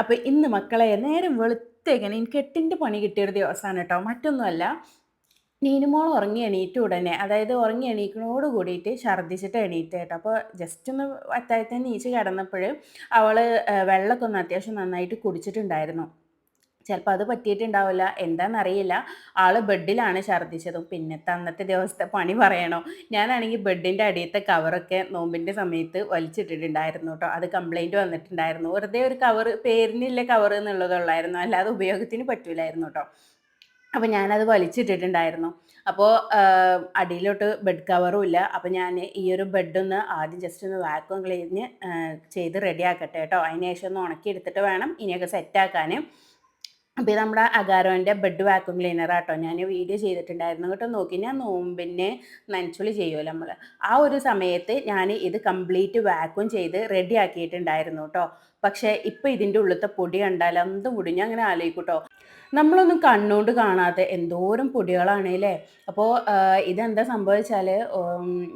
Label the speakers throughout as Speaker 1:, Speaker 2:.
Speaker 1: അപ്പോൾ ഇന്ന് മക്കളെ നേരം വെളുത്തേക്കനെ എനിക്ക് എട്ടിന്റെ പണി കിട്ടിയൊരു ദിവസമാണ് കേട്ടോ. മറ്റൊന്നുമല്ല നീനുമോൾ ഉറങ്ങി എണീറ്റ് ഉടനെ അതായത് ഉറങ്ങി എണീക്കണോട് കൂടിയിട്ട് ഛർദ്ദിച്ചിട്ട് എണീറ്റ് കേട്ടോ. അപ്പോൾ ജസ്റ്റ് ഒന്ന് അത്താഴത്തെ നീച്ച് കിടന്നപ്പോൾ അവൾ വെള്ളമൊക്കെ ഒന്ന് അത്യാവശ്യം നന്നായിട്ട് കുടിച്ചിട്ടുണ്ടായിരുന്നു. ചിലപ്പോൾ അത് പറ്റിയിട്ടുണ്ടാവില്ല എന്താണെന്നറിയില്ല ആൾ ബെഡിലാണ് ഛർദ്ദിച്ചതും. പിന്നെ അന്നത്തെ ദിവസത്തെ പണി പറയണോ? ഞാനാണെങ്കിൽ ബെഡിന്റെ അടിയത്തെ കവറൊക്കെ നോമ്പിന്റെ സമയത്ത് വലിച്ചിട്ടിട്ടുണ്ടായിരുന്നു കേട്ടോ അത് കംപ്ലൈന്റ് വന്നിട്ടുണ്ടായിരുന്നു. വെറുതെ ഒരു കവർ പേരിനില്ല കവർ എന്നുള്ളതുള്ളായിരുന്നു അല്ലാതെ ഉപയോഗത്തിന് പറ്റൂലായിരുന്നു കേട്ടോ അപ്പോൾ ഞാനത് വലിച്ചിട്ടിട്ടുണ്ടായിരുന്നു. അപ്പോൾ അടിയിലോട്ട് ബെഡ് കവറും ഇല്ല. അപ്പോൾ ഞാൻ ഈ ഒരു ബെഡൊന്ന് ആദ്യം ജസ്റ്റ് ഒന്ന് വാക്വം ക്ലീന് ചെയ്ത് റെഡി ആക്കട്ടെ കേട്ടോ അതിന് ശേഷം ഒന്ന് ഉണക്കി എടുത്തിട്ട് വേണം ഇനിയൊക്കെ സെറ്റാക്കാൻ അപ്പോൾ ഇത് നമ്മുടെ അഗാരോന്റെ ബെഡ് വാക്വം ക്ലീനർ ആട്ടോ. ഞാൻ വീഡിയോ ചെയ്തിട്ടുണ്ടായിരുന്നു. കേട്ടോ നോക്കി. ഞാൻ നോമ്പിനെ നനച്ചുള്ളി ചെയ്യുമല്ലോ നമ്മൾ ആ ഒരു സമയത്ത് ഞാൻ ഇത് കംപ്ലീറ്റ് വാക്വം ചെയ്ത് റെഡി ആക്കിയിട്ടുണ്ടായിരുന്നു കേട്ടോ പക്ഷേ ഇപ്പോൾ ഇതിന്റെ ഉള്ളിലത്തെ പൊടി കണ്ടാൽ എന്ത് മുടിഞ്ഞ് അങ്ങനെ ആലോചിക്കൂട്ടോ. നമ്മളൊന്നും കണ്ണുകൊണ്ട് കാണാത്ത എന്തോരം പൊടികളാണ് അല്ലേ? അപ്പോൾ ഇതെന്താ സംഭവിച്ചാൽ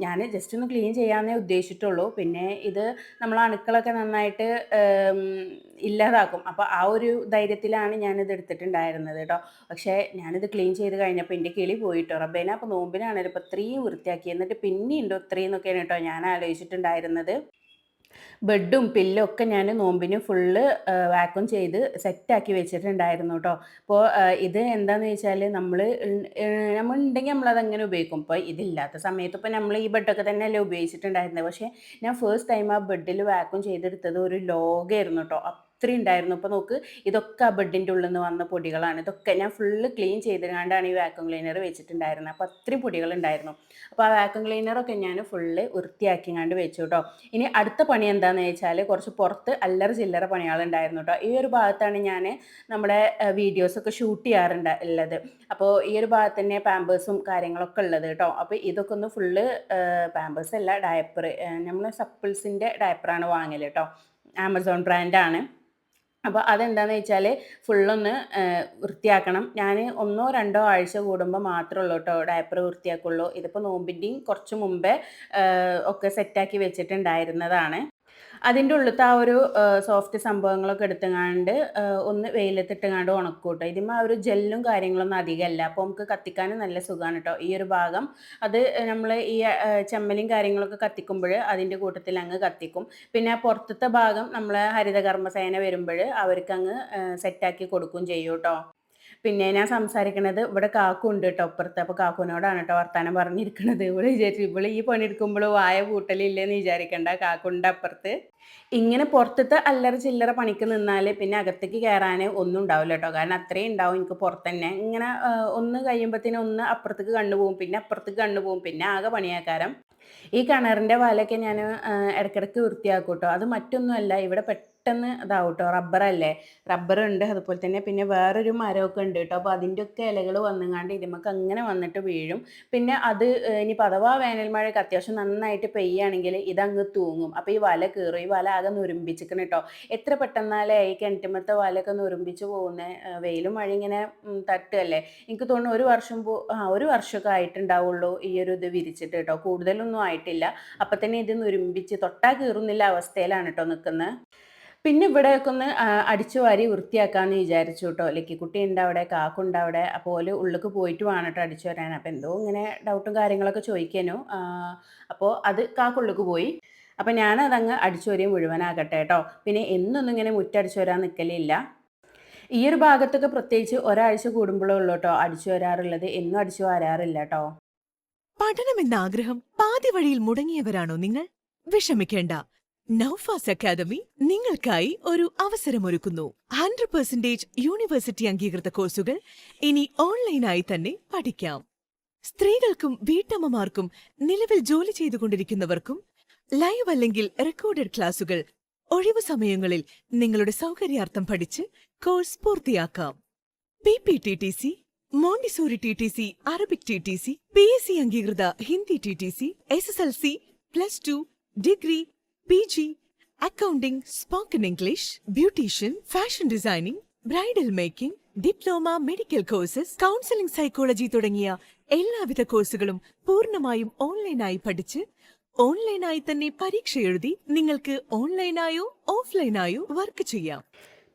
Speaker 1: ഞാൻ ജസ്റ്റ് ഒന്ന് ക്ലീൻ ചെയ്യാമെന്നേ ഉദ്ദേശിച്ചിട്ടുള്ളൂ. പിന്നെ ഇത് നമ്മൾ അണുക്കളൊക്കെ നന്നായിട്ട് ഇല്ലാതാക്കും. അപ്പോൾ ആ ഒരു ധൈര്യത്തിലാണ് ഞാനിത് എടുത്തിട്ടുണ്ടായിരുന്നത് കേട്ടോ പക്ഷേ ഞാനിത് ക്ലീൻ ചെയ്ത് കഴിഞ്ഞപ്പോൾ എന്റെ കിളി പോയിട്ടോ. റബ്ബേന അപ്പോൾ നോമ്പിനാണേലും ഇപ്പോൾ ഇത്രയും വൃത്തിയാക്കി. എന്നിട്ട് പിന്നെയുണ്ടോ ഇത്രയും എന്നൊക്കെയാണ് കേട്ടോ ഞാൻ ആലോചിച്ചിട്ടുണ്ടായിരുന്നത്. ബെഡും പില്ലും ഒക്കെ ഞാൻ നോമ്പിന് ഫുള്ള് വാക്വം ചെയ്ത് സെറ്റാക്കി വെച്ചിട്ടുണ്ടായിരുന്നു കേട്ടോ അപ്പോൾ ഇത് എന്താണെന്ന് വെച്ചാൽ നമ്മൾ നമ്മൾ ഉണ്ടെങ്കിൽ നമ്മളത് അങ്ങനെ ഉപയോഗിക്കും. ഇപ്പോൾ ഇതില്ലാത്ത സമയത്ത് ഇപ്പോൾ നമ്മൾ ഈ ബെഡൊക്കെ തന്നെയല്ലേ ഉപയോഗിച്ചിട്ടുണ്ടായിരുന്നത്. പക്ഷേ ഞാൻ ഫസ്റ്റ് ടൈം ആ ബെഡിൽ വാക്വം ചെയ്തെടുത്തത് ഒരു ലോഗായിരുന്നു കേട്ടോ അത്രയും ഉണ്ടായിരുന്നു. അപ്പോൾ നോക്ക് ഇതൊക്കെ ആ ബെഡിന്റെ ഉള്ളിൽ നിന്ന് വന്ന പൊടികളാണ്. ഇതൊക്കെ ഞാൻ ഫുള്ള് ക്ലീൻ ചെയ്തിട്ടാണ്ടാണ് ഈ വാക്വം ക്ലീനർ വെച്ചിട്ടുണ്ടായിരുന്നത്. അപ്പോൾ അത്രയും പൊടികളുണ്ടായിരുന്നു അപ്പോൾ ആ വാക്വം ക്ലീനറൊക്കെ ഞാൻ ഫുള്ള് വൃത്തിയാക്കിങ്ങാണ്ട് വെച്ചു കേട്ടോ ഇനി അടുത്ത പണി എന്താണെന്ന് വെച്ചാൽ കുറച്ച് പുറത്ത് അല്ലറ ചില്ലറ പണികളുണ്ടായിരുന്നു കേട്ടോ ഈ ഒരു ഭാഗത്താണ് ഞാൻ നമ്മുടെ വീഡിയോസൊക്കെ ഷൂട്ട് ചെയ്യാറുണ്ട് ഉള്ളത്. അപ്പോൾ ഈ ഒരു ഭാഗത്ത് തന്നെ പാമ്പേഴ്സും കാര്യങ്ങളൊക്കെ ഉള്ളത് കേട്ടോ അപ്പോൾ ഇതൊക്കെ ഒന്ന് ഫുള്ള് പാമ്പേഴ്സ് അല്ല ഡയപ്പർ നമ്മൾ സപ്പിൾസിന്റെ ഡയപ്പറാണ് വാങ്ങൽ കേട്ടോ ആമസോൺ ബ്രാൻഡാണ് അപ്പോൾ അതെന്താണെന്ന് വെച്ചാൽ ഫുള്ളൊന്ന് വൃത്തിയാക്കണം. ഞാൻ ഒന്നോ രണ്ടോ ആഴ്ച കൂടുമ്പോൾ മാത്രമേ ഉള്ളൂ കേട്ടോ ഡയപ്പർ വൃത്തിയാക്കുള്ളൂ. ഇതിപ്പോൾ നോമ്പിന്റെയും കുറച്ച് മുമ്പേ ഒക്കെ സെറ്റാക്കി വെച്ചിട്ടുണ്ടായിരുന്നതാണ്. അതിന്റെ ഉള്ളിലത്തെ ആ ഒരു സോഫ്റ്റ് സംഭവങ്ങളൊക്കെ എടുത്തുങ്ങാണ്ട് ഒന്ന് വെയിലത്തിട്ടുങ്ങാണ്ട് ഉണക്കും കേട്ടോ ഇതിന്മേൽ ആ ഒരു ജെല്ലും കാര്യങ്ങളൊന്നും അധികമല്ല അപ്പോൾ നമുക്ക് കത്തിക്കാനും നല്ല സുഖമാണ് കേട്ടോ ഈ ഒരു ഭാഗം അത് നമ്മൾ ഈ ചെമ്മലും കാര്യങ്ങളൊക്കെ കത്തിക്കുമ്പോൾ അതിന്റെ കൂട്ടത്തിൽ അങ്ങ് കത്തിക്കും. പിന്നെ പുറത്തത്തെ ഭാഗം നമ്മൾ ഹരിതകർമ്മസേന വരുമ്പോൾ അവർക്കങ്ങ് സെറ്റാക്കി കൊടുക്കും ചെയ്യും കേട്ടോ പിന്നെ ഞാൻ സംസാരിക്കണത് ഇവിടെ കാക്കു ഉണ്ട് കേട്ടോ അപ്പുറത്ത്. അപ്പോൾ കാക്കുവിനോടാണ് കേട്ടോ വർത്താനം പറഞ്ഞിരിക്കണത്. ഇവിടെ വിചാരിച്ചു ഇവിടെ ഈ പണിയെടുക്കുമ്പോൾ വായ കൂട്ടലില്ലെന്ന് വിചാരിക്കണ്ട. കാക്കുണ്ട് അപ്പുറത്ത്. ഇങ്ങനെ പുറത്തത്തെ അല്ലറ ചില്ലറ പണിക്ക് നിന്നാൽ പിന്നെ അകത്തേക്ക് കയറാൻ ഒന്നും ഉണ്ടാവില്ല കേട്ടോ കാരണം അത്രയും ഉണ്ടാവും എനിക്ക് പുറത്ത് തന്നെ ഇങ്ങനെ ഒന്ന് കഴിയുമ്പോഴത്തേനും ഒന്ന് അപ്പുറത്തേക്ക് കണ്ടുപോകും പിന്നെ അപ്പുറത്തേക്ക് കണ്ടുപോകും പിന്നെ ആകെ പണിയാക്കാരം. ഈ കിണറിന്റെ വലയൊക്കെ ഞാൻ ഇടയ്ക്കിടയ്ക്ക് വൃത്തിയാക്കും കേട്ടോ അത് മറ്റൊന്നുമല്ല. ഇവിടെ പെട്ടെന്ന് ഇതാവും കേട്ടോ റബ്ബറല്ലേ? റബ്ബറുണ്ട്. അതുപോലെ തന്നെ പിന്നെ വേറൊരു മരമൊക്കെ ഉണ്ട് കേട്ടോ. അപ്പോൾ അതിന്റെയൊക്കെ ഇലകൾ വന്നുങ്ങാണ്ട് ഇതിമക്ക് അങ്ങനെ വന്നിട്ട് വീഴും. പിന്നെ അത് ഇനി അഥവാ വേനൽ മഴയൊക്കെ അത്യാവശ്യം നന്നായിട്ട് പെയ്യുകയാണെങ്കിൽ ഇതങ്ങ് തൂങ്ങും. അപ്പോൾ ഈ വല കീറും. ഈ വല ആകെ നുരുമ്പിച്ചിരിക്കണം കേട്ടോ. എത്ര പെട്ടെന്നാലേ ഈ കിണറ്റുമത്തെ വലയൊക്കെ നുരുമ്പിച്ച് പോകുന്നത് വെയിലും മഴ ഇങ്ങനെ തട്ടുകയല്ലേ എനിക്ക് തോന്നുന്നു ഒരു വർഷം പോ ആ ഒരു വർഷമൊക്കെ ആയിട്ടുണ്ടാവുള്ളൂ ഈ ഒരു ഇത് വിരിച്ചിട്ട് കേട്ടോ. കൂടുതലൊന്നും ആയിട്ടില്ല. അപ്പം തന്നെ ഇത് നുരുമ്പിച്ച് തൊട്ടാ കീറുന്നില്ല അവസ്ഥയിലാണ് കേട്ടോ നിൽക്കുന്നത്. പിന്നെ ഇവിടെയൊക്കെ ഒന്ന് അടിച്ചു വാരി വൃത്തിയാക്കാമെന്ന് വിചാരിച്ചു കേട്ടോ ലക്കിക്കുട്ടി ഉണ്ട് അവിടെ കാക്കുണ്ട് അവിടെ. അപ്പോൾ ഓൽ ഉള്ളിക്ക് പോയിട്ട് വേണം കേട്ടോ അടിച്ചു വരാൻ. അപ്പോൾ എന്തോ ഇങ്ങനെ ഡൗട്ടും കാര്യങ്ങളൊക്കെ ചോദിക്കാനോ. അപ്പോൾ അത് കാക്കുള്ളിക്ക് പോയി. അപ്പോൾ ഞാനതങ്ങ് അടിച്ചു വരെയും മുഴുവനാകട്ടെ കേട്ടോ പിന്നെ എന്നൊന്നും ഇങ്ങനെ മുറ്റടിച്ചു വരാൻ നിൽക്കലില്ല ഈ ഒരു ഭാഗത്തൊക്കെ പ്രത്യേകിച്ച് ഒരാഴ്ച കൂടുമ്പോഴേ ഉള്ളൂ കേട്ടോ അടിച്ചു വരാറുള്ളത്. എന്നും അടിച്ചു വരാറില്ല കേട്ടോ
Speaker 2: പഠനമെന്ന ആഗ്രഹം പാതി വഴിയിൽ മുടങ്ങിയവരാണോ നിങ്ങൾ? വിഷമിക്കേണ്ട. നൌഫാസ് അക്കാദമി നിങ്ങൾക്കായി ഒരു അവസരമൊരുക്കുന്നു. ഹൺഡ്രഡ് പെർസെന്റേജ് യൂണിവേഴ്സിറ്റി അംഗീകൃത കോഴ്സുകൾ ഇനി ഓൺലൈനായി തന്നെ പഠിക്കാം. സ്ത്രീകൾക്കും വീട്ടമ്മമാർക്കും നിലവിൽ ജോലി ചെയ്തുകൊണ്ടിരിക്കുന്നവർക്കും ലൈവ് അല്ലെങ്കിൽ റെക്കോർഡഡ് ക്ലാസുകൾ ഒഴിവു സമയങ്ങളിൽ നിങ്ങളുടെ സൗകര്യാർത്ഥം പഠിച്ച് കോഴ്സ് പൂർത്തിയാക്കാം. P P T T C Montessori T T C Arabic T T C P S C അംഗീകൃത Hindi T T C S S L C plus two degree P G accounting spoken English beautician fashion designing bridal making diploma medical courses counselling psychology തുടങ്ങിയ എല്ലാവിധ കോഴ്സുകളും പൂർണമായും ഓൺലൈനായി പഠിച്ച് ഓൺലൈനായി തന്നെ പരീക്ഷ എഴുതി നിങ്ങൾക്ക് ഓൺലൈനായോ ഓഫ്ലൈനായോ വർക്ക് ചെയ്യാം.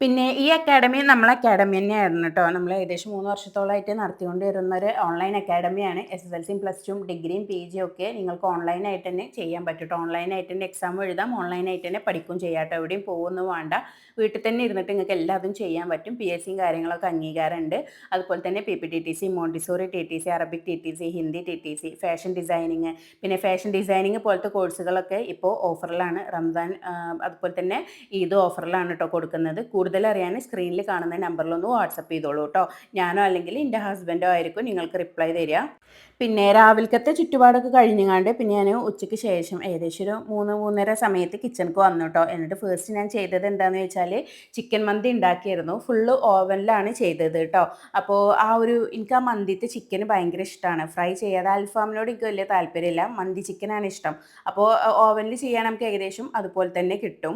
Speaker 1: പിന്നെ ഈ അക്കാഡമി നമ്മളെ അക്കാഡമി തന്നെയായിരുന്നു കേട്ടോ നമ്മൾ ഏകദേശം മൂന്ന് വർഷത്തോളമായിട്ട് നടത്തിക്കൊണ്ട് വരുന്ന ഒരു ഓൺലൈൻ അക്കാഡമിയാണ് എസ് എസ് എൽ സിയും പ്ലസ് ടുവും ഡിഗ്രിയും പി ജിയും ഒക്കെ നിങ്ങൾക്ക് ഓൺലൈനായിട്ട് തന്നെ ചെയ്യാൻ പറ്റും കേട്ടോ ഓൺലൈനായിട്ട് തന്നെ എക്സാം എഴുതാം ഓൺലൈനായിട്ട് തന്നെ പഠിക്കും ചെയ്യാം കേട്ടോ എവിടെയും പോകുന്നു വേണ്ട. വീട്ടിൽ തന്നെ ഇരുന്നിട്ട് നിങ്ങൾക്ക് എല്ലാതും ചെയ്യാൻ പറ്റും. പി എസ് സിയും കാര്യങ്ങളൊക്കെ അംഗീകാരമുണ്ട്. അതുപോലെ തന്നെ P P T T C Montessori T T C Arabic T T C Hindi T T C fashion designing പിന്നെ ഫാഷൻ ഡിസൈനിങ് പോലത്തെ കോഴ്സുകളൊക്കെ ഇപ്പോൾ ഓഫറിലാണ് റംസാൻ അതുപോലെ തന്നെ ഈദ് ഓഫറിലാണ് കേട്ടോ കൊടുക്കുന്നത്. കൂടുതൽ അറിയാൻ സ്ക്രീനിൽ കാണുന്ന നമ്പറിലൊന്ന് വാട്സപ്പ് ചെയ്തോളൂ കേട്ടോ. ഞാനോ അല്ലെങ്കിൽ എന്റെ ഹസ്ബൻഡോ ആയിരിക്കും നിങ്ങൾക്ക് റിപ്ലൈ തരിക. പിന്നെ രാവിലത്തെ ചുറ്റുപാടൊക്കെ കഴിഞ്ഞങ്ങാണ്ട് പിന്നെ ഞാൻ ഉച്ചയ്ക്ക് ശേഷം ഏകദേശം ഒരു മൂന്ന് മൂന്നര സമയത്ത് കിച്ചണിക്ക് വന്നു കേട്ടോ. എന്നിട്ട് ഫസ്റ്റ് ഞാൻ ചെയ്തത് എന്താണെന്ന് വെച്ചാൽ ചിക്കൻ മന്തി ഉണ്ടാക്കിയായിരുന്നു. ഫുള്ള് ഓവനിലാണ് ചെയ്തത് കേട്ടോ അപ്പോൾ ആ ഒരു എനിക്ക് ആ മന്തിത്തെ ചിക്കന് ഭയങ്കര ഇഷ്ടമാണ് ഫ്രൈ ചെയ്യാതെ അൽഫാമിനോട് എനിക്ക് വലിയ താല്പര്യമില്ല. മന്തി ചിക്കനാണ് ഇഷ്ടം. അപ്പോൾ ഓവനിൽ ചെയ്യാൻ നമുക്ക് ഏകദേശം അതുപോലെ തന്നെ കിട്ടും.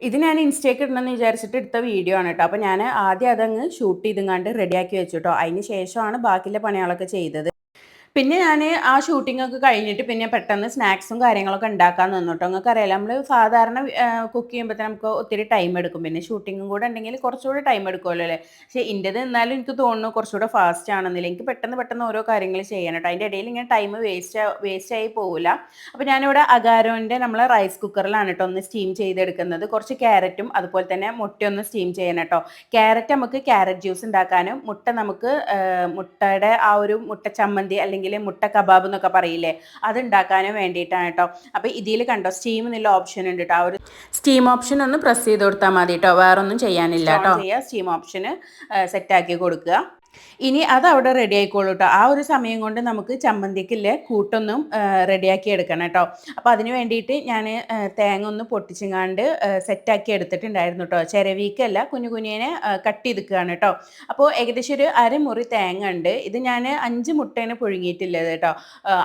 Speaker 1: ഇത് ഞാൻ ഇൻസ്റ്റേക്ക് ഇടണമെന്ന് വിചാരിച്ചിട്ട് എടുത്ത വീഡിയോ ആണ് കേട്ടോ അപ്പോൾ ഞാൻ ആദ്യം അതങ്ങ് ഷൂട്ട് ചെയ്തും കണ്ട് റെഡിയാക്കി വെച്ചു കേട്ടോ അതിന് ശേഷമാണ് ബാക്കിയുള്ള പണികളൊക്കെ ചെയ്തത്. പിന്നെ ഞാൻ ആ ഷൂട്ടിംഗ് ഒക്കെ കഴിഞ്ഞിട്ട് പിന്നെ പെട്ടെന്ന് സ്നാക്സും കാര്യങ്ങളൊക്കെ ഉണ്ടാക്കാൻ നിന്നു കേട്ടോ നിങ്ങൾക്ക് അറിയാലോ നമ്മൾ സാധാരണ കുക്ക് ചെയ്യുമ്പോൾ നമുക്ക് ഒത്തിരി ടൈം എടുക്കും. പിന്നെ ഷൂട്ടിങ്ങും കൂടെ ഉണ്ടെങ്കിൽ കുറച്ചുകൂടെ ടൈം എടുക്കുമല്ലോ അല്ലേ? പക്ഷേ ഇന്റെത് എന്നാലും എനിക്ക് തോന്നുന്നു കുറച്ചുകൂടെ ഫാസ്റ്റ് ആണെന്നില്ല. എനിക്ക് പെട്ടെന്ന് പെട്ടെന്ന് ഓരോ കാര്യങ്ങൾ ചെയ്യണം കേട്ടോ അതിന്റെ ഇടയിൽ ഇങ്ങനെ ടൈം വേസ്റ്റ് വേസ്റ്റ് ആയി പോവില്ല അപ്പോൾ ഞാനിവിടെ അഗാരോന്റെ നമ്മൾ റൈസ് കുക്കറിലാണ് കേട്ടോ ഒന്ന് സ്റ്റീം ചെയ്തെടുക്കുന്നത്. കുറച്ച് ക്യാരറ്റും അതുപോലെ തന്നെ മുട്ടയൊന്ന് സ്റ്റീം ചെയ്യണം കേട്ടോ ക്യാരറ്റ് നമുക്ക് ക്യാരറ്റ് ജ്യൂസ് ഉണ്ടാക്കാനും മുട്ട നമുക്ക് മുട്ടയുടെ ആ ഒരു മുട്ട ചമ്മന്തി അല്ലെങ്കിൽ മുട്ട കബാബ് എന്നൊക്കെ പറയില്ലേ? അത് ഉണ്ടാക്കാനും വേണ്ടിയിട്ടാണ് കേട്ടോ അപ്പോൾ ഇതിൽ കണ്ടോ സ്റ്റീം എന്നുള്ള ഓപ്ഷൻ ഉണ്ട് കേട്ടോ ആ ഒരു സ്റ്റീം ഓപ്ഷൻ ഒന്ന് പ്രസ് ചെയ്ത് കൊടുത്താൽ മതി കേട്ടോ വേറൊന്നും ചെയ്യാനില്ല കേട്ടോ സ്റ്റീം ഓപ്ഷന് സെറ്റാക്കി കൊടുക്കുക. ഇനി അത് അവിടെ റെഡി ആയിക്കോളൂ കേട്ടോ ആ ഒരു സമയം കൊണ്ട് നമുക്ക് ചമ്മന്തിക്കില്ലേ കൂട്ടൊന്നും റെഡിയാക്കി എടുക്കണം കേട്ടോ അപ്പോൾ അതിന് വേണ്ടിയിട്ട് ഞാൻ തേങ്ങ ഒന്ന് പൊട്ടിച്ചിങ്ങാണ്ട് സെറ്റാക്കി എടുത്തിട്ടുണ്ടായിരുന്നു കേട്ടോ ചിരവീക്കല്ല കുഞ്ഞു കുഞ്ഞിനെ കട്ട് ചെയ്തിക്കുകയാണ് കേട്ടോ അപ്പോൾ ഏകദേശം ഒരു അരമുറി തേങ്ങ ഉണ്ട്. ഇത് ഞാൻ അഞ്ച് മുട്ടേനെ പുഴുങ്ങിയിട്ടില്ലത് കേട്ടോ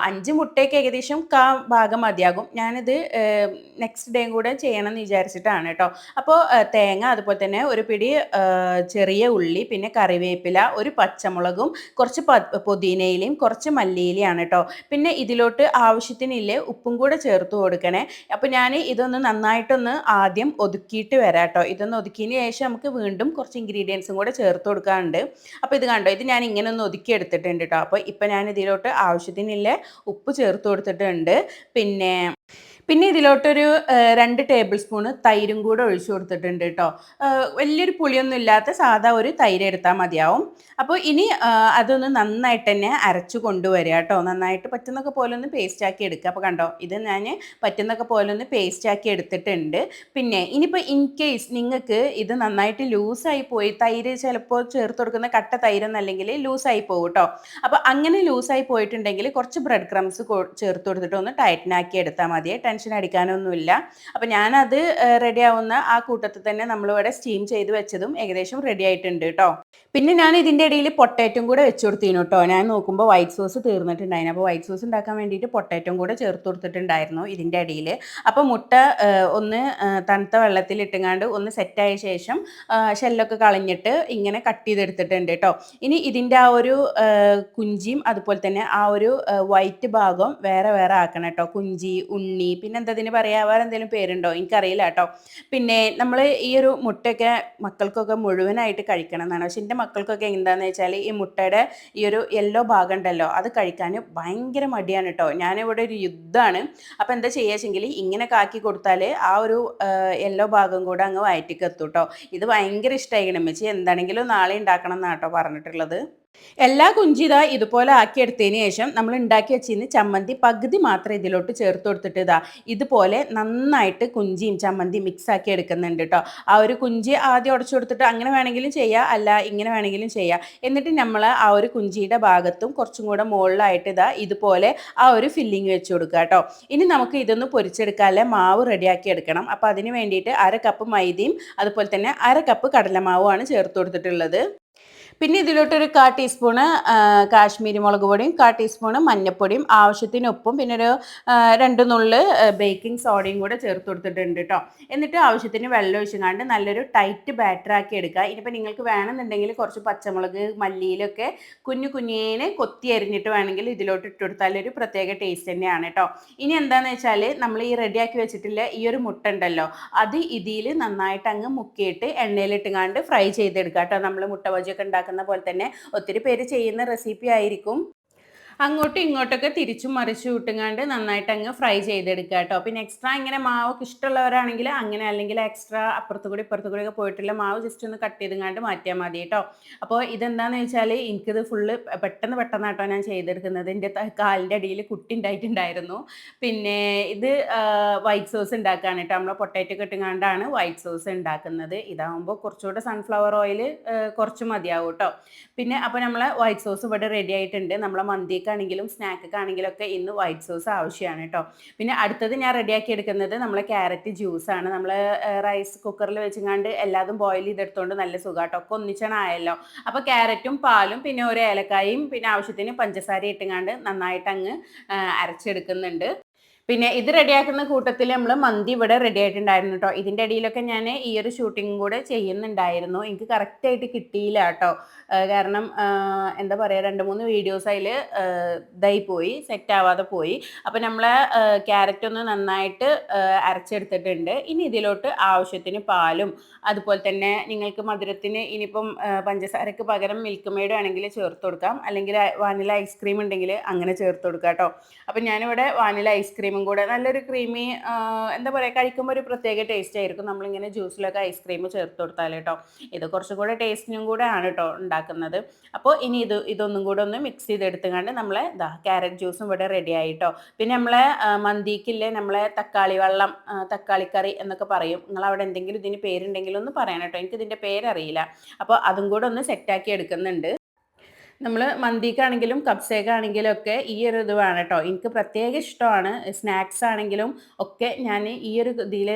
Speaker 1: അഞ്ച് മുട്ടയ്ക്ക് ഏകദേശം കാ ഭാഗം മതിയാകും. ഞാനിത് നെക്സ്റ്റ് ഡേയും കൂടെ ചെയ്യണം എന്ന് വിചാരിച്ചിട്ടാണ് കേട്ടോ അപ്പോൾ തേങ്ങ അതുപോലെ തന്നെ ഒരു പിടി ചെറിയ ഉള്ളി പിന്നെ കറിവേപ്പില ഒരു പച്ചമുളകും കുറച്ച് പുതിനയിലയും കുറച്ച് മല്ലിയിലയാണ് കേട്ടോ പിന്നെ ഇതിലോട്ട് ആവശ്യത്തിനില്ലേ ഉപ്പും കൂടെ ചേർത്ത് കൊടുക്കണേ. അപ്പോൾ ഞാൻ ഇതൊന്ന് നന്നായിട്ടൊന്ന് ആദ്യം ഒതുക്കിയിട്ട് വരാം കേട്ടോ ഇതൊന്ന് ഒതുക്കിയതിന് ശേഷം നമുക്ക് വീണ്ടും കുറച്ച് ഇൻഗ്രീഡിയൻസും കൂടെ ചേർത്ത് കൊടുക്കാറുണ്ട് അപ്പോൾ ഇത് കണ്ടോ ഇത് ഞാൻ ഇങ്ങനെ ഒന്ന് ഒതുക്കി എടുത്തിട്ടുണ്ട് കേട്ടോ അപ്പോൾ ഇപ്പം ഞാൻ ഇതിലോട്ട് ആവശ്യത്തിനില്ലേ ഉപ്പ് ചേർത്ത് കൊടുത്തിട്ടുണ്ട്. പിന്നെ പിന്നെ ഇതിലോട്ടൊരു രണ്ട് ടേബിൾ സ്പൂണ് തൈരും കൂടെ ഒഴിച്ചു കൊടുത്തിട്ടുണ്ട് കേട്ടോ വലിയൊരു പുളിയൊന്നും ഇല്ലാത്ത സാധാ ഒരു തൈര് എടുത്താൽ മതിയാവും. അപ്പോൾ ഇനി അതൊന്ന് നന്നായിട്ട് തന്നെ അരച്ചു കൊണ്ടുവരിക കേട്ടോ നന്നായിട്ട് പറ്റുന്നൊക്കെ പോലെ ഒന്ന് പേസ്റ്റ് ആക്കി എടുക്കുക. അപ്പോൾ കണ്ടോ ഇത് ഞാൻ പറ്റുന്നൊക്കെ പോലെ ഒന്ന് പേസ്റ്റ് ആക്കി എടുത്തിട്ടുണ്ട്. പിന്നെ ഇനിയിപ്പോൾ ഇൻ കേസ് നിങ്ങൾക്ക് ഇത് നന്നായിട്ട് ലൂസായി പോയി തൈര് ചിലപ്പോൾ ചേർത്ത് കൊടുക്കുന്ന കട്ട തൈരെന്നല്ലെങ്കിൽ ലൂസായി പോകും കേട്ടോ അപ്പോൾ അങ്ങനെ ലൂസായി പോയിട്ടുണ്ടെങ്കിൽ കുറച്ച് ബ്രെഡ് ക്രംസ് ചേർത്ത് കൊടുത്തിട്ട് ഒന്ന് ടൈറ്റൻ ആക്കി എടുത്താൽ മതി ടെൻഷൻ അടിക്കാനൊന്നുമില്ല. അപ്പോൾ ഞാനത് റെഡി ആവുന്ന ആ കൂട്ടത്തിൽ തന്നെ നമ്മളിവിടെ സ്റ്റീം ചെയ്ത് വെച്ചതും ഏകദേശം റെഡി ആയിട്ടുണ്ട് കേട്ടോ പിന്നെ ഞാൻ ഇതിന്റെ ഇടയിൽ പൊട്ടേറ്റും കൂടെ വെച്ച് കൊടുത്തിരുന്നു കേട്ടോ ഞാൻ നോക്കുമ്പോൾ വൈറ്റ് സോസ് തീർന്നിട്ടുണ്ടായിരുന്നു അപ്പോൾ വൈറ്റ് സോസ് ഉണ്ടാക്കാൻ വേണ്ടിയിട്ട് പൊട്ടേറ്റും കൂടെ ചേർത്ത് കൊടുത്തിട്ടുണ്ടായിരുന്നു ഇതിന്റെ ഇടയിൽ. അപ്പോൾ മുട്ട ഒന്ന് തണുത്ത വെള്ളത്തിൽ ഇട്ടുങ്ങാണ്ട് ഒന്ന് സെറ്റായ ശേഷം ഷെല്ലൊക്കെ കളഞ്ഞിട്ട് ഇങ്ങനെ കട്ട് ചെയ്തെടുത്തിട്ടുണ്ട് കേട്ടോ ഇനി ഇതിന്റെ ആ ഒരു കുഞ്ചിയും അതുപോലെ തന്നെ ആ ഒരു വൈറ്റ് ഭാഗം വേറെ വേറെ ആക്കണം കേട്ടോ കുഞ്ചി ഉണ്ണി പിന്നെ എന്താ ഇതിന് പറയാ? വേറെ എന്തെങ്കിലും പേരുണ്ടോ? എനിക്കറിയില്ല കേട്ടോ. പിന്നെ നമ്മൾ ഈ ഒരു മുട്ടയൊക്കെ മക്കൾക്കൊക്കെ മുഴുവനായിട്ട് കഴിക്കണം എന്നാണ്. പക്ഷെ എന്റെ മക്കൾക്കൊക്കെ എന്താണെന്ന് വെച്ചാൽ ഈ മുട്ടയുടെ ഈ ഒരു യെല്ലോ ഭാഗം ഉണ്ടല്ലോ അത് കഴിക്കാൻ ഭയങ്കര മടിയാണ് കേട്ടോ. ഞാനിവിടെ ഒരു യുദ്ധമാണ്. അപ്പോൾ എന്താ ചെയ്യുകയെങ്കിൽ ഇങ്ങനെ കാക്കി കൊടുത്താൽ ആ ഒരു യെല്ലോ ഭാഗം കൂടെ അങ്ങ് വയറ്റിക്ക് എത്തും കേട്ടോ. ഇത് ഭയങ്കര ഇഷ്ടമായിരിക്കണം മെച്ചി എന്താണെങ്കിലും നാളെ ഉണ്ടാക്കണം എന്നാണ് കേട്ടോ പറഞ്ഞിട്ടുള്ളത്. എല്ലാ കുഞ്ചിത ഇതുപോലെ ആക്കി എടുത്തതിന് ശേഷം നമ്മൾ ഉണ്ടാക്കി വെച്ചിരുന്ന ചമ്മന്തി പകുതി മാത്രം ഇതിലോട്ട് ചേർത്ത് കൊടുത്തിട്ട് ഇതാ ഇതുപോലെ നന്നായിട്ട് കുഞ്ചിയും ചമ്മന്തി മിക്സ് ആക്കി എടുക്കുന്നുണ്ട് കേട്ടോ ആ ഒരു കുഞ്ചി ആദ്യം ഉടച്ചു കൊടുത്തിട്ട് അങ്ങനെ വേണമെങ്കിലും ചെയ്യാം അല്ല ഇങ്ങനെ വേണമെങ്കിലും ചെയ്യാം. എന്നിട്ട് നമ്മൾ ആ ഒരു കുഞ്ചിയുടെ ഭാഗത്തും കുറച്ചും കൂടെ മുകളിലായിട്ട് ഇതാ ഇതുപോലെ ആ ഒരു ഫില്ലിങ് വെച്ച് കൊടുക്കുക കേട്ടോ ഇനി നമുക്ക് ഇതൊന്ന് പൊരിച്ചെടുക്കാതെ മാവ് റെഡിയാക്കി എടുക്കണം. അപ്പോൾ അതിന് വേണ്ടിയിട്ട് അര കപ്പ് മൈദയും അതുപോലെ തന്നെ അര കപ്പ് കടലമാവുമാണ് ചേർത്ത് കൊടുത്തിട്ടുള്ളത്. പിന്നെ ഇതിലോട്ടൊരു കാ ടീസ്പൂണ് കാശ്മീരി മുളക് പൊടിയും കാ ടീസ്പൂണ് മഞ്ഞൾപ്പൊടിയും ആവശ്യത്തിന് ഉപ്പും പിന്നെ ഒരു രണ്ട് നുള്ള് ബേക്കിംഗ് സോഡയും കൂടെ ചേർത്ത് കൊടുത്തിട്ടുണ്ട് കേട്ടോ എന്നിട്ട് ആവശ്യത്തിന് വെള്ളം ഒഴിച്ചുകൊണ്ട് നല്ലൊരു ടൈറ്റ് ബാറ്റർ ആക്കി എടുക്കുക. ഇനിയിപ്പോൾ നിങ്ങൾക്ക് വേണമെന്നുണ്ടെങ്കിൽ കുറച്ച് പച്ചമുളക് മല്ലിയിലൊക്കെ കുഞ്ഞു കുഞ്ഞേനെ കൊത്തി അരിഞ്ഞിട്ട് വേണമെങ്കിൽ ഇതിലോട്ട് ഇട്ട് കൊടുത്താൽ ഒരു പ്രത്യേക ടേസ്റ്റ് തന്നെയാണ് കേട്ടോ ഇനി എന്താണെന്ന് വെച്ചാൽ നമ്മൾ ഈ റെഡിയാക്കി വെച്ചിട്ടില്ല ഈ ഒരു മുട്ട ഉണ്ടല്ലോ അത് ഇതിൽ നന്നായിട്ട് അങ്ങ് മുക്കിയിട്ട് എണ്ണയിലിട്ടുകാണ്ട് ഫ്രൈ ചെയ്തെടുക്കുക കേട്ടോ നമ്മൾ മുട്ട ബജിയൊക്കെ ഉണ്ടാക്കുന്ന പോലെ തന്നെ ഒത്തിരി പേര് ചെയ്യുന്ന റെസിപ്പി ആയിരിക്കും. അങ്ങോട്ടും ഇങ്ങോട്ടൊക്കെ തിരിച്ചും മറിച്ചു വിട്ടുങ്ങാണ്ട് നന്നായിട്ട് അങ്ങ് ഫ്രൈ ചെയ്തെടുക്കുക കേട്ടോ. പിന്നെ എക്സ്ട്രാ ഇങ്ങനെ മാവൊക്കെ ഇഷ്ടമുള്ളവരാണെങ്കിൽ അങ്ങനെ അല്ലെങ്കിൽ എക്സ്ട്രാ അപ്പുറത്തു കൂടി ഇപ്പുറത്തു കൂടി ഒക്കെ പോയിട്ടുള്ള മാവ് ജസ്റ്റ് ഒന്ന് കട്ട് ചെയ്തുങ്ങാണ്ട് മാറ്റിയാൽ മതി കേട്ടോ. അപ്പോൾ ഇതെന്താണെന്ന് വെച്ചാൽ എനിക്കിത് ഫുള്ള് പെട്ടെന്ന് പെട്ടെന്ന് കേട്ടോ ഞാൻ ചെയ്തെടുക്കുന്നത്. എന്റെ കാലിന്റെ അടിയിൽ കുട്ടി ഉണ്ടായിട്ടുണ്ടായിരുന്നു. പിന്നെ ഇത് വൈറ്റ് സോസ് ഉണ്ടാക്കുകയാണ് കേട്ടോ. നമ്മൾ പൊട്ടാറ്റോ കെട്ടുങ്ങാണ്ടാണ് വൈറ്റ് സോസ് ഉണ്ടാക്കുന്നത്. ഇതാകുമ്പോൾ കുറച്ചുകൂടെ സൺഫ്ലവർ ഓയിൽ കുറച്ച് മതിയാവും കേട്ടോ. പിന്നെ അപ്പോൾ നമ്മൾ വൈറ്റ് സോസ് ഇവിടെ റെഡി ആയിട്ടുണ്ട്. നമ്മളെ മന്തിക്കാണെങ്കിലും സ്നാക്കൊക്കെ ഒക്കെ ഇന്ന് വൈറ്റ് സോസ് ആവശ്യമാണ് കേട്ടോ പിന്നെ അടുത്തത് ഞാൻ റെഡിയാക്കി എടുക്കുന്നത് നമ്മളെ ക്യാരറ്റ് ആണ് നമ്മൾ റൈസ് കുക്കറിൽ വെച്ചുങ്ങാണ്ട് എല്ലാതും ബോയിൽ ചെയ്തെടുത്തോണ്ട് നല്ല സുഖമാട്ടോ ഒക്കെ ഒന്നിച്ചാണ് ആയല്ലോ അപ്പോൾ ക്യാരറ്റും പാലും പിന്നെ ഒരു ഏലക്കായും പിന്നെ ആവശ്യത്തിന് പഞ്ചസാര ഇട്ടുങ്ങാണ്ട് നന്നായിട്ട് അങ്ങ് അരച്ചെടുക്കുന്നുണ്ട്. പിന്നെ ഇത് റെഡിയാക്കുന്ന കൂട്ടത്തിൽ നമ്മൾ മന്തി ഇവിടെ റെഡി ആയിട്ടുണ്ടായിരുന്നു കേട്ടോ ഇതിന്റെ ഇടയിലൊക്കെ ഞാൻ ഈ ഒരു ഷൂട്ടിംഗ് കൂടെ ചെയ്യുന്നുണ്ടായിരുന്നു. എനിക്ക് കറക്റ്റായിട്ട് കിട്ടിയില്ല കേട്ടോ കാരണം എന്താ പറയുക രണ്ട് മൂന്ന് വീഡിയോസ് അതിൽ ഇതായി പോയി സെറ്റ് ആവാതെ പോയി. അപ്പോൾ നമ്മൾ ക്യാരറ്റ് ഒന്ന് നന്നായിട്ട് അരച്ചെടുത്തിട്ടുണ്ട്. ഇനി ഇതിലോട്ട് ആവശ്യത്തിന് പാലും അതുപോലെ തന്നെ നിങ്ങൾക്ക് മധുരത്തിന് ഇനിയിപ്പം പഞ്ചസാരക്ക് പകരം മിൽക്ക് മെയ്ഡ് ആണെങ്കിൽ ചേർത്ത് കൊടുക്കാം. അല്ലെങ്കിൽ വാനില ഐസ്ക്രീം ഉണ്ടെങ്കിൽ അങ്ങനെ ചേർത്ത് കൊടുക്കാം കേട്ടോ അപ്പം ഞാനിവിടെ വാനില ഐസ്ക്രീമും കൂടെ നല്ലൊരു ക്രീമി എന്താ പറയുക കഴിക്കുമ്പോൾ ഒരു പ്രത്യേക ടേസ്റ്റ് ആയിരിക്കും. നമ്മളിങ്ങനെ ജ്യൂസിലൊക്കെ ഐസ്ക്രീം ചേർത്ത് കൊടുത്താൽ കേട്ടോ ഇത് കുറച്ചും കൂടെ ടേസ്റ്റിനും കൂടെ ആണ് കേട്ടോ ഉണ്ടാക്കുന്നത്. അപ്പോൾ ഇനി ഇത് ഇതൊന്നും കൂടെ ഒന്ന് മിക്സ് ചെയ്തെടുത്തുകൊണ്ട് നമ്മളെ ഇതാ ക്യാരറ്റ് ജ്യൂസും ഇവിടെ റെഡി ആയിട്ടോ പിന്നെ നമ്മളെ മന്തിക്കില്ലേ നമ്മളെ തക്കാളി വെള്ളം തക്കാളിക്കറി എന്നൊക്കെ പറയും. നിങ്ങൾ അവിടെ എന്തെങ്കിലും ഇതിന് പേരുണ്ടെങ്കിലും ഒന്ന് പറയണം കേട്ടോ എനിക്ക് ഇതിന്റെ പേരറിയില്ല. അപ്പോൾ അതും കൂടെ ഒന്ന് സെറ്റാക്കി എടുക്കുന്നുണ്ട്. നമ്മൾ മന്തിക്കാണെങ്കിലും കപ്സേക്കാണെങ്കിലും ഒക്കെ ഈ ഒരു ഇത് വേണം കേട്ടോ എനിക്ക് പ്രത്യേക ഇഷ്ടമാണ് സ്നാക്സ് ആണെങ്കിലും ഒക്കെ ഞാൻ ഈ ഒരു ഇതിൽ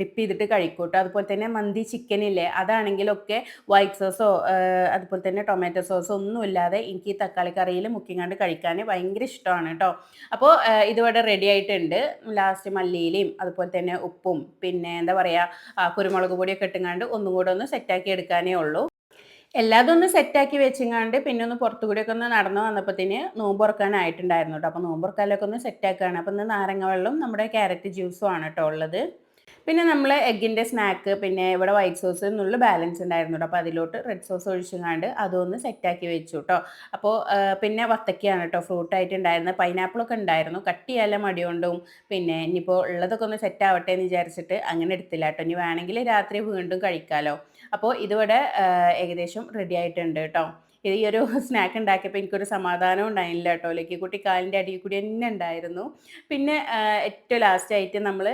Speaker 1: ഡിപ്പ് ചെയ്തിട്ട് കഴിക്കും കേട്ടോ അതുപോലെ തന്നെ മന്തി ചിക്കനില്ലേ അതാണെങ്കിലൊക്കെ വൈറ്റ് സോസോ അതുപോലെ തന്നെ ടൊമാറ്റോ സോസോ ഒന്നും ഇല്ലാതെ എനിക്ക് ഈ തക്കാളി കറിയിൽ മുക്കിങ്ങാണ്ട് കഴിക്കാൻ ഭയങ്കര ഇഷ്ടമാണ് കേട്ടോ അപ്പോൾ ഇതിവിടെ റെഡി ആയിട്ടുണ്ട്. ലാസ്റ്റ് മല്ലിയിലയും അതുപോലെ തന്നെ ഉപ്പും പിന്നെ എന്താ പറയുക കുരുമുളക് പൊടിയൊക്കെ ഇട്ടുങ്ങാണ്ട് ഒന്നും കൂടെ ഒന്ന് സെറ്റാക്കി എടുക്കാനേ ഉള്ളൂ. എല്ലാതും ഒന്ന് സെറ്റാക്കി വെച്ചിങ്ങാണ്ട് പിന്നെ ഒന്ന് പുറത്തു കൂടിയൊക്കെ ഒന്ന് നടന്നു വന്നപ്പോഴത്തേന് നോമ്പ് തുറക്കാനായിട്ടുണ്ടായിരുന്നു കേട്ടോ അപ്പോൾ നോമ്പ് തുറക്കാനൊക്കെ ഒന്ന് സെറ്റാക്കുകയാണ് അപ്പോൾ ഇന്ന് നാരങ്ങ വെള്ളവും നമ്മുടെ ക്യാരറ്റ് ജ്യൂസും ആണ് കേട്ടോ ഉള്ളത്. പിന്നെ നമ്മൾ എഗ്ഗിന്റെ സ്നാക്ക് പിന്നെ ഇവിടെ വൈറ്റ് സോസ് എന്നുള്ള ബാലൻസ് ഉണ്ടായിരുന്നു കേട്ടോ അപ്പോൾ അതിലോട്ട് റെഡ് സോസ് ഒഴിച്ചുങ്ങാണ്ട് അതൊന്ന് സെറ്റാക്കി വെച്ചു കേട്ടോ അപ്പോൾ പിന്നെ വത്തക്കയാണ് കേട്ടോ ഫ്രൂട്ടായിട്ട് ഉണ്ടായിരുന്നത്. പൈനാപ്പിളൊക്കെ ഉണ്ടായിരുന്നു. കട്ട് ചെയ്യാൻ മടി കൊണ്ടും പിന്നെ ഇനിയിപ്പോൾ ഉള്ളതൊക്കെ ഒന്ന് സെറ്റ് ആവട്ടെ എന്ന് വിചാരിച്ചിട്ട് അങ്ങനെ എടുത്തില്ല കേട്ടോ ഇനി വേണമെങ്കിൽ രാത്രി വീണ്ടും കഴിക്കാമല്ലോ അപ്പോൾ ഇതിവിടെ ഏകദേശം റെഡി ആയിട്ടുണ്ട് കേട്ടോ ഈ ഒരു സ്നാക്ക് ഉണ്ടാക്കിയപ്പോൾ എനിക്കൊരു സമാധാനം ഉണ്ടായില്ല കേട്ടോ ലക്കി കുട്ടി കാലിന്റെ അടിയിൽ കൂടി തന്നെ ഉണ്ടായിരുന്നു. പിന്നെ ഏറ്റവും ലാസ്റ്റ് ആയിട്ട് നമ്മൾ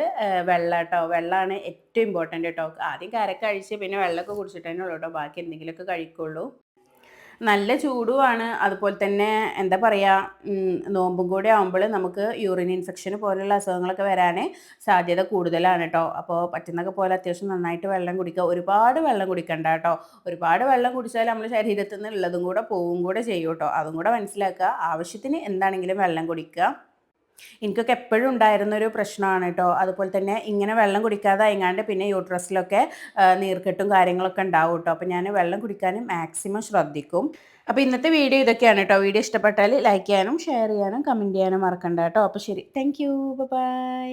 Speaker 1: വെള്ളം കേട്ടോ വെള്ളമാണ് ഏറ്റവും ഇമ്പോർട്ടന്റ് കേട്ടോ ആദ്യം കരക്ക് കഴിച്ച് പിന്നെ വെള്ളമൊക്കെ കുടിച്ചിട്ട് ഉള്ളൂ കേട്ടോ ബാക്കി എന്തെങ്കിലുമൊക്കെ കഴിക്കുള്ളൂ. നല്ല ചൂടുമാണ് അതുപോലെ തന്നെ എന്താ പറയുക നോമ്പും കൂടി ആകുമ്പോൾ നമുക്ക് യൂറിൻ ഇൻഫെക്ഷൻ പോലെയുള്ള അസുഖങ്ങളൊക്കെ വരാനേ സാധ്യത കൂടുതലാണ് കേട്ടോ അപ്പോൾ പറ്റുന്നൊക്കെ പോലെ അത്യാവശ്യം നന്നായിട്ട് വെള്ളം കുടിക്കുക. ഒരുപാട് വെള്ളം കുടിക്കണ്ട കേട്ടോ ഒരുപാട് വെള്ളം കുടിച്ചാൽ നമ്മൾ ശരീരത്തിൽ നിന്ന് ഉള്ളതും കൂടെ പോവും കൂടെ ചെയ്യും കേട്ടോ അതും കൂടെ മനസ്സിലാക്കുക. ആവശ്യത്തിന് എന്താണെങ്കിലും വെള്ളം കുടിക്കുക. എനിക്കൊക്കെ എപ്പോഴും ഉണ്ടായിരുന്ന ഒരു പ്രശ്നമാണ് കേട്ടോ. അതുപോലെ തന്നെ ഇങ്ങനെ വെള്ളം കുടിക്കാതെ അയങ്ങാണ്ട് പിന്നെ യൂട്രസിലൊക്കെ നീർക്കെട്ടും കാര്യങ്ങളൊക്കെ ഉണ്ടാവും കേട്ടോ. അപ്പോൾ ഞാൻ വെള്ളം കുടിക്കാൻ മാക്സിമം ശ്രദ്ധിക്കും. അപ്പോൾ ഇന്നത്തെ വീഡിയോ ഇതൊക്കെയാണ് കേട്ടോ. വീഡിയോ ഇഷ്ടപ്പെട്ടാൽ ലൈക്ക് ചെയ്യാനും ഷെയർ ചെയ്യാനും കമന്റ് ചെയ്യാനും മറക്കണ്ട കേട്ടോ. അപ്പോൾ ശരി. Thank you. ബൈ.